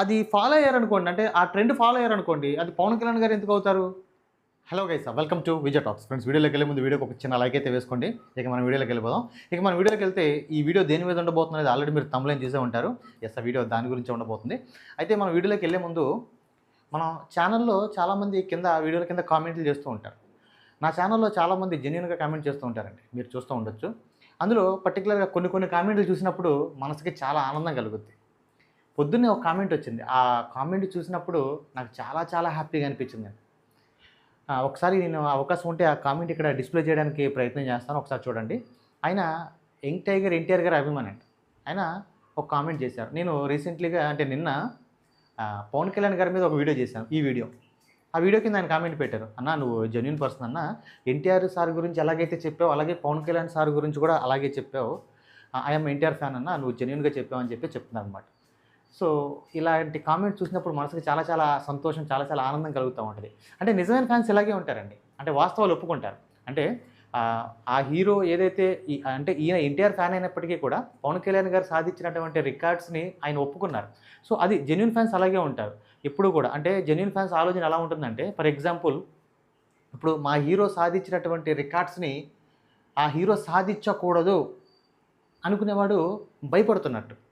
అది ఫాలో అయ్యారనుకోండి అంటే ఆ ట్రెండ్ ఫాలో అయ్యారనుకోండి అది పవన్ కళ్యాణ్ గారు ఎందుకు అవుతారు? Hello guys welcome to Vijay talks friends వీడియోలోకి వెళ్ళే ముందు వీడియోకి ఒక చిన్న లైక్ అయితే వేసుకోండి. ఇక మన వీడియోలోకి వెళ్ళిపోదాం. ఇక మన వీడియోకి వెళ్తే ఈ వీడియో దేని మీద ఉండబోతుంది అనేది ఆల్రెడీ మీరు తమ్ములేం చూసే ఉంటారు. ఎస్ ఆ వీడియో దాని గురించి ఉండబోతుంది. అయితే మన వీడియోలోకి వెళ్ళే ముందు మనం ఛానల్లో చాలామంది కింద వీడియోల కింద కామెంట్లు చేస్తూ ఉంటారు. నా ఛానల్లో చాలామంది జెన్యున్గా కామెంట్ చేస్తూ ఉంటారండి. మీరు చూస్తూ ఉండొచ్చు. అందులో పర్టికులర్గా కొన్ని కొన్ని కామెంట్లు చూసినప్పుడు మనసుకి చాలా ఆనందం కలుగుద్ది. పొద్దున్నే ఒక కామెంట్ వచ్చింది. ఆ కామెంట్ చూసినప్పుడు నాకు చాలా చాలా హ్యాపీగా అనిపించింది. ఒకసారి నేను అవకాశం ఉంటే ఆ కామెంట్ ఇక్కడ డిస్ప్లే చేయడానికి ప్రయత్నం చేస్తాను. ఒకసారి చూడండి. ఆయన యంగ్ టైగర్ ఎన్టీఆర్ గారు అభిమాని అంట. ఆయన ఒక కామెంట్ చేశారు. నేను రీసెంట్లీగా అంటే నిన్న పవన్ కళ్యాణ్ గారి మీద ఒక వీడియో చేశాను ఈ వీడియో ఆ వీడియో కింద ఆయన కామెంట్ పెట్టారు. అన్న నువ్వు జెన్యున్ పర్సన్ అన్న ఎన్టీఆర్ సార్ గురించి ఎలాగైతే చెప్పావు అలాగే పవన్ కళ్యాణ్ సార్ గురించి కూడా అలాగే చెప్పావు. ఐఎమ్ ఎన్టీఆర్ ఫ్యాన్ అన్న నువ్వు జెన్యున్గా చెప్పావు అని చెప్పి చెప్తున్నాను అనమాట సో ఇలాంటి కామెంట్స్ చూసినప్పుడు మనసుకి చాలా చాలా సంతోషం చాలా చాలా ఆనందం కలుగుతూ ఉంటుంది. అంటే నిజమైన ఫ్యాన్స్ ఇలాగే ఉంటారండి. అంటే వాస్తవాలు ఒప్పుకుంటారు. అంటే ఆ, హీరో ఏదైతే ఈ- అంటే ఈయన ఎన్టీఆర్ ఫ్యాన్ అయినప్పటికీ కూడా పవన్ కళ్యాణ్ గారు సాధించినటువంటి రికార్డ్స్ని ఆయన ఒప్పుకున్నారు. సో అది జెన్యున్ ఫ్యాన్స్ అలాగే ఉంటారు. ఎప్పుడు కూడా అంటే జెన్యున్ ఫ్యాన్స్ ఆలోచన ఎలా ఉంటుందంటే ఫర్ ఎగ్జాంపుల్ ఇప్పుడు మా హీరో సాధించినటువంటి రికార్డ్స్ని ఆ హీరో సాధించకూడదు అనుకునేవాడు భయపడుతున్నట్టు.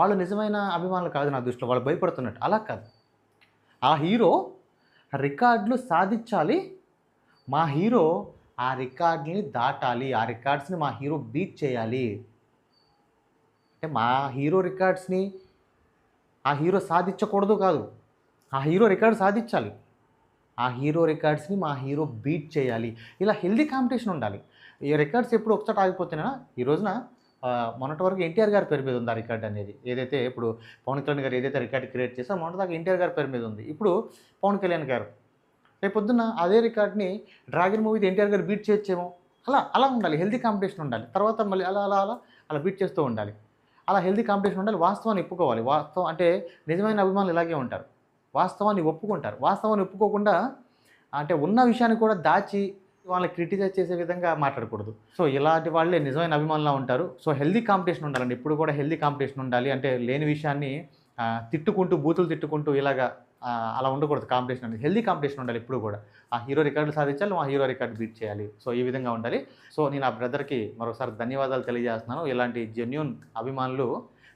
వాళ్ళు నిజమైన అభిమానులు కాదు నా దృష్టిలో. వాళ్ళు భయపడుతున్నట్టు. అలా కాదు. ఆ హీరో రికార్డులు సాధించాలి. మా హీరో ఆ రికార్డుని దాటాలి. ఆ రికార్డ్స్ని మా హీరో బీట్ చేయాలి. అంటే మా హీరో రికార్డ్స్ని ఆ హీరో సాధించకూడదు కాదు. ఆ హీరో రికార్డ్ సాధించాలి. ఆ హీరో రికార్డ్స్ని మా హీరో బీట్ చేయాలి. ఇలా హెల్దీ కాంపిటీషన్ ఉండాలి. ఈ రికార్డ్స్ ఎప్పుడు ఒకసారి ఆగిపోతున్నా ఈ రోజున మొన్నటి వరకు ఎన్టీఆర్ గారి పేరు మీద ఉంది ఆ రికార్డ్ అనేది. ఏదైతే ఇప్పుడు పవన్ కళ్యాణ్ గారు ఏదైతే రికార్డ్ క్రియేట్ చేస్తారో మొన్నటి దాకా ఎన్టీఆర్ గారి పేరు మీద ఉంది. ఇప్పుడు పవన్ కళ్యాణ్ గారు రేపు పొద్దున్న అదే రికార్డ్ని డ్రాగన్ మూవీ ఎన్టీఆర్ గారు బీట్ చేయొచ్చేమో? అలా అలా ఉండాలి. హెల్దీ కాంపిటీషన్ ఉండాలి. తర్వాత మళ్ళీ అలా అలా అలా అలా బీట్ చేస్తూ ఉండాలి. అలా హెల్దీ కాంపిటీషన్ ఉండాలి. వాస్తవాన్ని ఒప్పుకోవాలి. వాస్తవం అంటే నిజమైన అభిమానులు ఇలాగే ఉంటారు. వాస్తవాన్ని ఒప్పుకుంటారు. వాస్తవాన్ని ఒప్పుకోకుండా అంటే ఉన్న విషయాన్ని కూడా దాచి వాళ్ళని క్రిటిసైజ్ చేసే విధంగా మాట్లాడకూడదు. సో ఇలాంటి వాళ్ళే నిజమైన అభిమానులా ఉంటారు. సో హెల్దీ కాంపిటీషన్ ఉండాలండి. ఇప్పుడు కూడా హెల్దీ కాంపిటీషన్ ఉండాలి. అంటే లేని విషయాన్ని తిట్టుకుంటూ బూతులు తిట్టుకుంటూ ఇలాగా అలా ఉండకూడదు కాంపిటీషన్ అనేది. హెల్దీ కాంపిటీషన్ ఉండాలి ఇప్పుడు కూడా. ఆ హీరో రికార్డులు సాధించాలి మా హీరో రికార్డు బీట్ చేయాలి. సో ఈ విధంగా ఉండాలి. సో నేను ఆ బ్రదర్కి మరోసారి ధన్యవాదాలు తెలియజేస్తున్నాను. ఇలాంటి జెన్యున్ అభిమానులు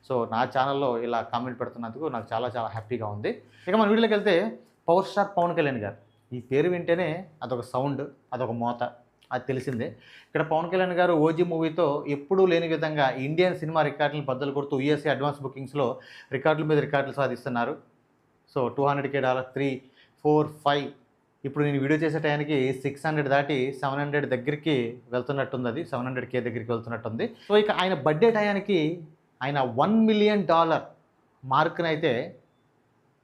సో నా ఛానల్లో ఇలా కామెంట్ పెడుతున్నందుకు నాకు చాలా చాలా హ్యాపీగా ఉంది. ఇక మన వీడియోకి వెళ్తే పవర్ స్టార్ పవన్ కళ్యాణ్ గారు. ఈ పేరు వింటేనే అదొక సౌండ్ అదొక మోత అది తెలిసిందే. ఇక్కడ పవన్ కళ్యాణ్ గారు ఓజీ మూవీతో ఎప్పుడూ లేని విధంగా ఇండియన్ సినిమా రికార్డులను బద్దలు కొడుతూ యూఎస్ఏ అడ్వాన్స్ బుకింగ్స్లో రికార్డుల మీద రికార్డులు సాధిస్తున్నారు. So two hundred K dollar three four five ఇప్పుడు నేను వీడియో చేసే టైంకి సిక్స్ హండ్రెడ్ దాటి సెవెన్ హండ్రెడ్ దగ్గరికి వెళ్తున్నట్టుంది అది సెవెన్ హండ్రెడ్ కే దగ్గరికి వెళ్తున్నట్టుంది. సో ఇక ఆయన బర్త్డే టయానికి ఆయన వన్ మిలియన్ డాలర్ మార్క్ని అయితే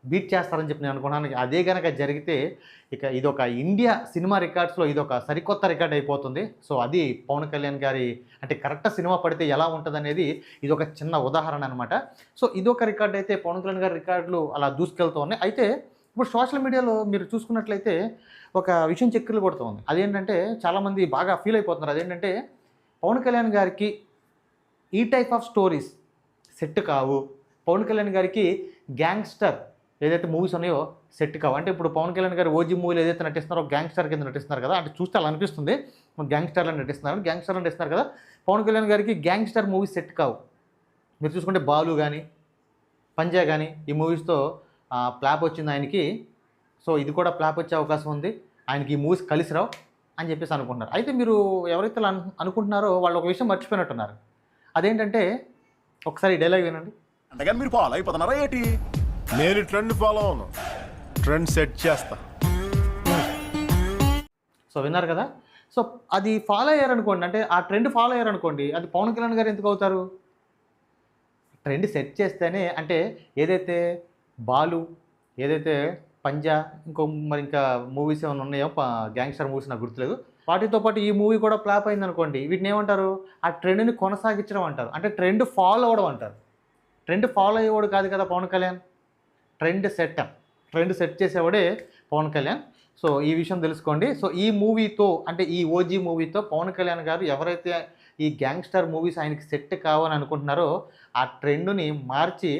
బీట్ చేస్తారని చెప్పి నేను అనుకున్నాను. అదే కనుక జరిగితే ఇక ఇదొక ఇండియా సినిమా రికార్డ్స్లో ఇదొక సరికొత్త రికార్డ్ అయిపోతుంది. సో అది పవన్ కళ్యాణ్ గారి అంటే కరెక్ట్ సినిమా పడితే ఎలా ఉంటుంది అనేది ఇది ఒక చిన్న ఉదాహరణ అనమాట సో ఇదొక రికార్డ్ అయితే పవన్ కళ్యాణ్ గారి రికార్డులు అలా దూసుకెళ్తూ ఉన్నాయి. అయితే ఇప్పుడు సోషల్ మీడియాలో మీరు చూసుకున్నట్లయితే ఒక విషయం చక్కెరలు కొడుతుంది అదేంటంటే చాలామంది బాగా ఫీల్ అయిపోతున్నారు. అదేంటంటే పవన్ కళ్యాణ్ గారికి ఈ టైప్ ఆఫ్ స్టోరీస్ సెట్ కావు. పవన్ కళ్యాణ్ గారికి గ్యాంగ్స్టర్ ఏదైతే మూవీస్ ఉన్నాయో సెట్ కావు? అంటే ఇప్పుడు పవన్ కళ్యాణ్ గారు ఓజీ మూవీలో ఏదైతే నటిస్తున్నారో గ్యాంగ్స్టర్ కింద నటిస్తున్నారు కదా అంటే చూస్తే అలా అనిపిస్తుంది. గ్యాంగ్స్టర్లో నటిస్తున్నారు గ్యాంగ్స్టర్లో నటిస్తున్నారు కదా. పవన్ కళ్యాణ్ గారికి గ్యాంగ్స్టర్ మూవీస్ సెట్ కావు. మీరు చూసుకుంటే బాలు కానీ పంజా కానీ ఈ మూవీస్తో ప్లాప్ వచ్చింది ఆయనకి. సో ఇది కూడా ప్లాప్ వచ్చే అవకాశం ఉంది. ఆయనకి ఈ మూవీస్ కలిసి రావు అని చెప్పేసి అనుకుంటున్నారు. అయితే మీరు ఎవరైతే అలా అనుకుంటున్నారో వాళ్ళు ఒక విషయం మర్చిపోయినట్టున్నారు. అదేంటంటే ఒకసారి డైలాగ్ వినండి. అంతేగాని మీరు ఫాలో అయిపోతున్నారా ఏంటి? నేను ట్రెండ్ ఫాలో అవును ట్రెండ్ సెట్ చేస్తా. సో విన్నారు కదా? సో అది ఫాలో అయ్యారనుకోండి అంటే ఆ ట్రెండ్ ఫాలో అయ్యారనుకోండి అది పవన్ కళ్యాణ్ గారు ఎందుకు అవుతారు? ట్రెండ్ సెట్ చేస్తేనే అంటే ఏదైతే బాలు ఏదైతే పంజా ఇంకో మరి ఇంకా మూవీస్ ఏమైనా ఉన్నాయో గ్యాంగ్స్టర్ మూవీస్ నాకు గుర్తులేదు వాటితో పాటు ఈ మూవీ కూడా ఫ్లాప్ అయింది అనుకోండి వీటిని ఏమంటారు? ఆ ట్రెండ్ని కొనసాగించడం అంటారు. అంటే ట్రెండ్ ఫాలో అవ్వడం అంటారు. ట్రెండ్ ఫాలో అయ్యేవాడు కాదు కదా Pawan Kalyan? Trend set trend set చేసేవాడే Pawan Kalyan. So ఈ విషయం తెలుసుకోండి. సో ఈ మూవీతో అంటే ఈ ఓజీ మూవీతో పవన్ కళ్యాణ్ గారు ఎవరైతే ఈ గ్యాంగ్స్టర్ మూవీస్ ఆయనకి సెట్ కావాలని అనుకుంటున్నారో ఆ ట్రెండ్ని మార్చి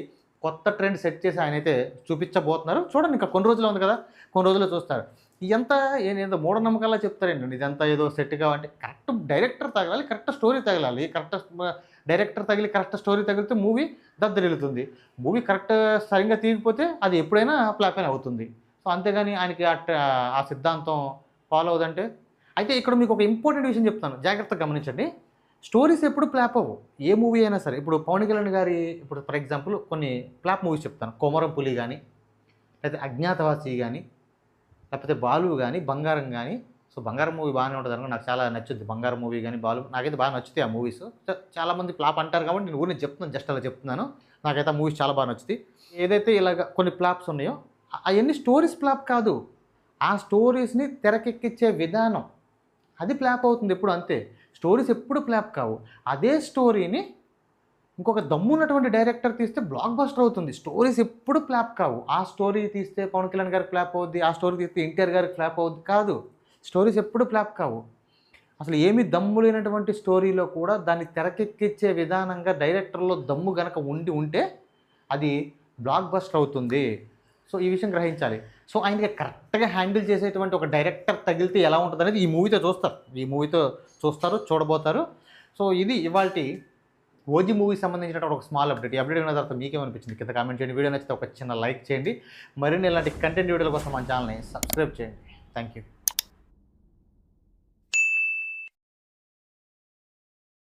కొత్త ట్రెండ్ సెట్ చేసి ఆయన అయితే చూపించబోతున్నారు. చూడండి ఇంకా కొన్ని రోజులు ఉంది కదా. కొన్ని రోజులు చూస్తారు. ఇదంతా ఏదో మూఢనమ్మకాలా చెప్తారండి ఇదంతా ఏదో సెట్ కావాలంటే కరెక్ట్ డైరెక్టర్ తగలాలి కరెక్ట్ స్టోరీ తగలాలి కరెక్ట్ డైరెక్టర్ తగిలి కరెక్ట్ స్టోరీ తగిలితే మూవీ దద్దరిల్లుతుంది. మూవీ కరెక్ట్ సరిగ్గా తీయకపోతే అది ఎప్పుడైనా ఫ్లాప్ అయిన అవుతుంది. సో అంతేగాని ఆయనకి అట్ ఆ సిద్ధాంతం ఫాలో అవుదంటే అయితే ఇక్కడ మీకు ఒక ఇంపార్టెంట్ విషయం చెప్తాను. జాగ్రత్తగా గమనించండి. స్టోరీస్ ఎప్పుడు ఫ్లాప్ అవ్వవు. ఏ మూవీ అయినా సరే. ఇప్పుడు పవన్ కళ్యాణ్ గారి ఇప్పుడు ఫర్ ఎగ్జాంపుల్ కొన్ని ఫ్లాప్ మూవీస్ చెప్తాను. కొమరం పులి కానీ లేకపోతే అజ్ఞాతవాసి కానీ లేకపోతే బాలు కానీ బంగారం కానీ సో బంగారం మూవీ బాగానే ఉంటుంది అనుకో నాకు చాలా నచ్చుద్ది బంగారం మూవీ కానీ బాలు నాకైతే బాగా నచ్చుతాయి ఆ మూవీస్ చాలామంది ఫ్లాప్ అంటారు కాబట్టి నేను ఊరిని చెప్తున్నాను జస్ట్ అలా చెప్తున్నాను. నాకైతే ఆ మూవీస్ చాలా బాగా నచ్చుతాయి. ఏదైతే ఇలాగ కొన్ని ఫ్లాప్స్ ఉన్నాయో అవన్నీ స్టోరీస్ ఫ్లాప్ కాదు. ఆ స్టోరీస్ని తెరకెక్కించే విధానం అది ఫ్లాప్ అవుతుంది ఎప్పుడు అంతే. స్టోరీస్ ఎప్పుడు ఫ్లాప్ కావు. అదే స్టోరీని ఇంకొక దమ్మున్నటువంటి డైరెక్టర్ తీస్తే బ్లాక్ బస్టర్ అవుతుంది. స్టోరీస్ ఎప్పుడు ఫ్లాప్ కావు. ఆ స్టోరీ తీస్తే పవన్ కళ్యాణ్ గారికి ఫ్లాప్ అవుద్ది ఆ స్టోరీ తీస్తే ఎన్టీఆర్ గారికి ఫ్లాప్ అవుద్ది కాదు. స్టోరీస్ ఎప్పుడు ఫ్లాప్ కావు. అసలు ఏమి దమ్ము లేనటువంటి స్టోరీలో కూడా దాన్ని తెరకెక్కించే విధానంగా డైరెక్టర్లో దమ్ము గనక ఉండి ఉంటే అది బ్లాక్ బస్టర్ అవుతుంది. సో ఈ విషయం గ్రహించాలి. సో ఆయనకి కరెక్ట్గా హ్యాండిల్ చేసేటువంటి ఒక డైరెక్టర్ తగిలితే ఎలా ఉంటుంది అనేది ఈ మూవీతో చూస్తారు. ఈ మూవీతో చూస్తారు చూడబోతారు. సో ఇది ఇవాళ ఓజీ మూవీకి సంబంధించినటువంటి ఒక స్మాల్ అప్డేట్. ఈ అప్డేట్ అయిన తర్వాత మీకేమనిపించింది? కింద కామెంట్ చేయండి. వీడియో నచ్చితే ఒక చిన్న లైక్ చేయండి. మరిన్ని ఇలాంటి కంటెంట్ వీడియోల కోసం మన ఛానల్ని సబ్స్క్రైబ్ చేయండి. Thank you